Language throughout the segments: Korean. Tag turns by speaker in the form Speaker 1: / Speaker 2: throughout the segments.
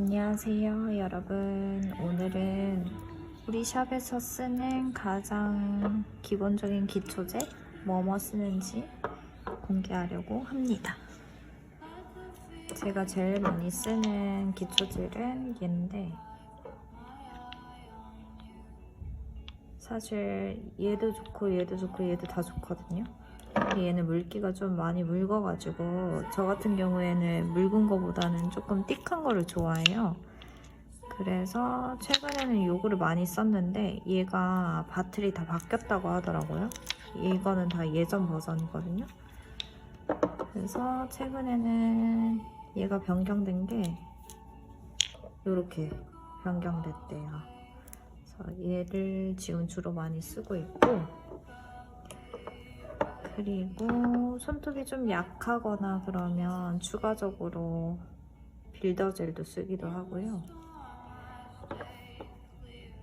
Speaker 1: 안녕하세요, 여러분. 오늘은 우리 샵에서 쓰는 가장 기본적인 기초제 뭐뭐 쓰는지 공개하려고 합니다. 제가 제일 많이 쓰는 기초질은 얘인데 사실 얘도 좋고 얘도 좋고 얘도 다 좋거든요. 근데 얘는 물기가 좀 많이 묽어가지고 저 같은 경우에는 묽은 거보다는 조금 띡한 거를 좋아해요. 그래서 최근에는 요거를 많이 썼는데 얘가 바틀이 다 바뀌었다고 하더라고요. 이거는 다 예전 버전이거든요. 그래서 최근에는 얘가 변경된 게 이렇게 변경됐대요. 그래서 얘를 지금 주로 많이 쓰고 있고 그리고 손톱이 좀 약하거나 그러면 추가적으로 빌더 젤도 쓰기도 하고요.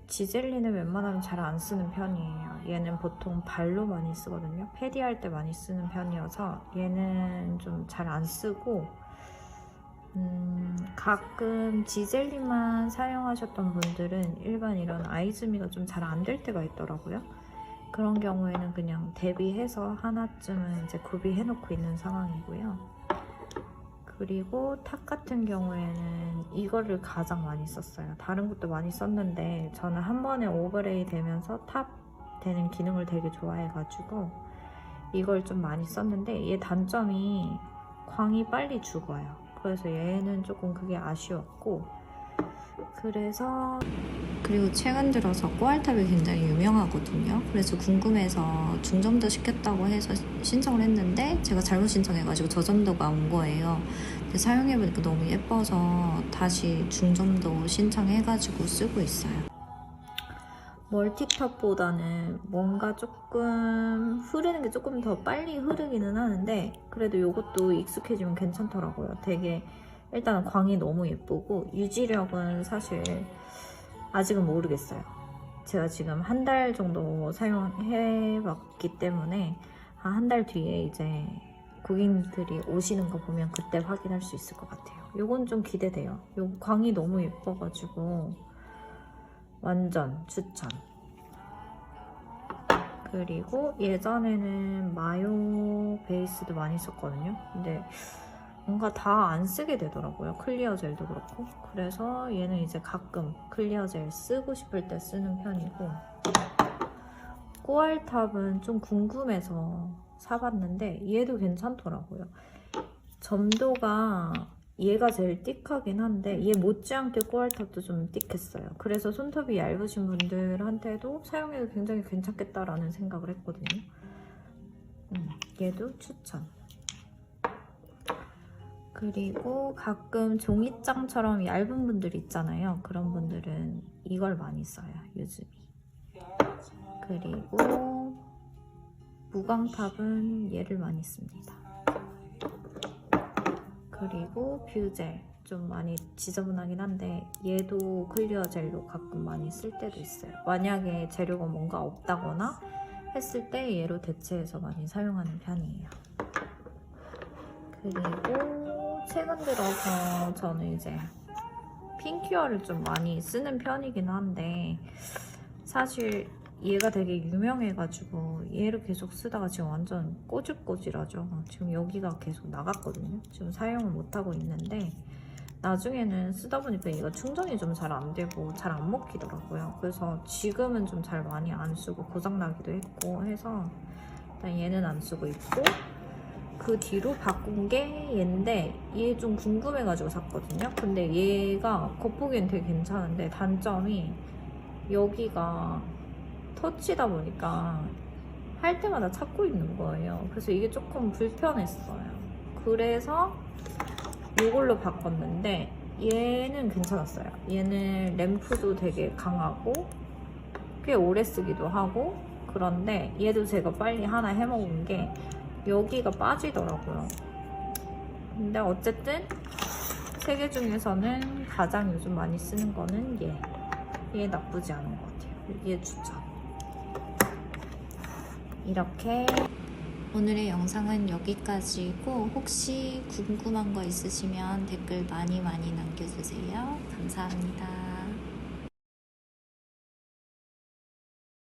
Speaker 1: 지젤리는 웬만하면 잘 안 쓰는 편이에요. 얘는 보통 발로 많이 쓰거든요. 패디 할 때 많이 쓰는 편이어서 얘는 좀 잘 안 쓰고 음, 가끔 지젤리만 사용하셨던 분들은 일반 이런 아이즈미가 좀 잘 안 될 때가 있더라고요. 그런 경우에는 그냥 대비해서 하나쯤은 이제 구비해 놓고 있는 상황이고요. 그리고 탑 같은 경우에는 이거를 가장 많이 썼어요. 다른 것도 많이 썼는데 저는 한 번에 오버레이 되면서 탑 되는 기능을 되게 좋아해가지고 이걸 좀 많이 썼는데 얘 단점이 광이 빨리 죽어요. 그래서 얘는 조금 그게 아쉬웠고 그래서 그리고 최근 들어서 꼬알탑이 굉장히 유명하거든요. 그래서 궁금해서 중점도 시켰다고 해서 신청을 했는데 제가 잘못 신청해가지고 저점도가 온 거예요. 근데 사용해보니까 너무 예뻐서 다시 중점도 신청해가지고 쓰고 있어요. 멀티탑보다는 뭔가 조금 흐르는 게 조금 더 빨리 흐르기는 하는데 그래도 이것도 익숙해지면 괜찮더라고요. 되게 일단은 광이 너무 예쁘고 유지력은 사실 아직은 모르겠어요. 제가 지금 한 달 정도 사용해봤기 때문에 한 달 뒤에 이제 고객님들이 오시는 거 보면 그때 확인할 수 있을 것 같아요. 요건 좀 기대돼요. 요 광이 너무 예뻐가지고 완전 추천. 그리고 예전에는 마요 베이스도 많이 썼거든요. 근데 뭔가 다 안 쓰게 되더라고요. 클리어 젤도 그렇고. 그래서 얘는 이제 가끔 클리어 젤 쓰고 싶을 때 쓰는 편이고. 꼬알탑은 좀 궁금해서 사봤는데 얘도 괜찮더라고요. 점도가 얘가 제일 띡하긴 한데 얘 못지않게 꼬알탑도 좀 띡했어요. 그래서 손톱이 얇으신 분들한테도 사용해도 굉장히 괜찮겠다라는 생각을 했거든요. 음, 얘도 추천. 그리고 가끔 종이장처럼 얇은 분들 있잖아요. 그런 분들은 이걸 많이 써요. 요즘이. 그리고 무광탑은 얘를 많이 씁니다. 그리고 뷰젤 좀 많이 지저분하긴 한데 얘도 클리어 젤로 가끔 많이 쓸 때도 있어요. 만약에 재료가 뭔가 없다거나 했을 때 얘로 대체해서 많이 사용하는 편이에요. 그리고 최근 들어서 저는 이제 핑큐어를 좀 많이 쓰는 편이긴 한데 사실 얘가 되게 유명해가지고 얘를 계속 쓰다가 지금 완전 꼬질꼬질하죠. 지금 여기가 계속 나갔거든요. 지금 사용을 못하고 있는데 나중에는 쓰다 보니까 얘가 충전이 좀 잘 안 되고 잘 안 먹히더라고요. 그래서 지금은 좀 잘 많이 안 쓰고 고장나기도 했고 해서 일단 얘는 안 쓰고 있고 그 뒤로 바꾼 게 얘인데 얘 좀 궁금해가지고 샀거든요. 근데 얘가 겉보기엔 되게 괜찮은데 단점이 여기가 터치다 보니까 할 때마다 찾고 있는 거예요. 그래서 이게 조금 불편했어요. 그래서 이걸로 바꿨는데 얘는 괜찮았어요. 얘는 램프도 되게 강하고 꽤 오래 쓰기도 하고 그런데 얘도 제가 빨리 하나 해먹은 게 여기가 빠지더라고요. 근데 어쨌든 세 개 중에서는 가장 요즘 많이 쓰는 거는 얘. 얘 나쁘지 않은 것 같아요. 얘 추천. 이렇게 오늘의 영상은 여기까지고 혹시 궁금한 거 있으시면 댓글 많이 많이 남겨주세요. 감사합니다.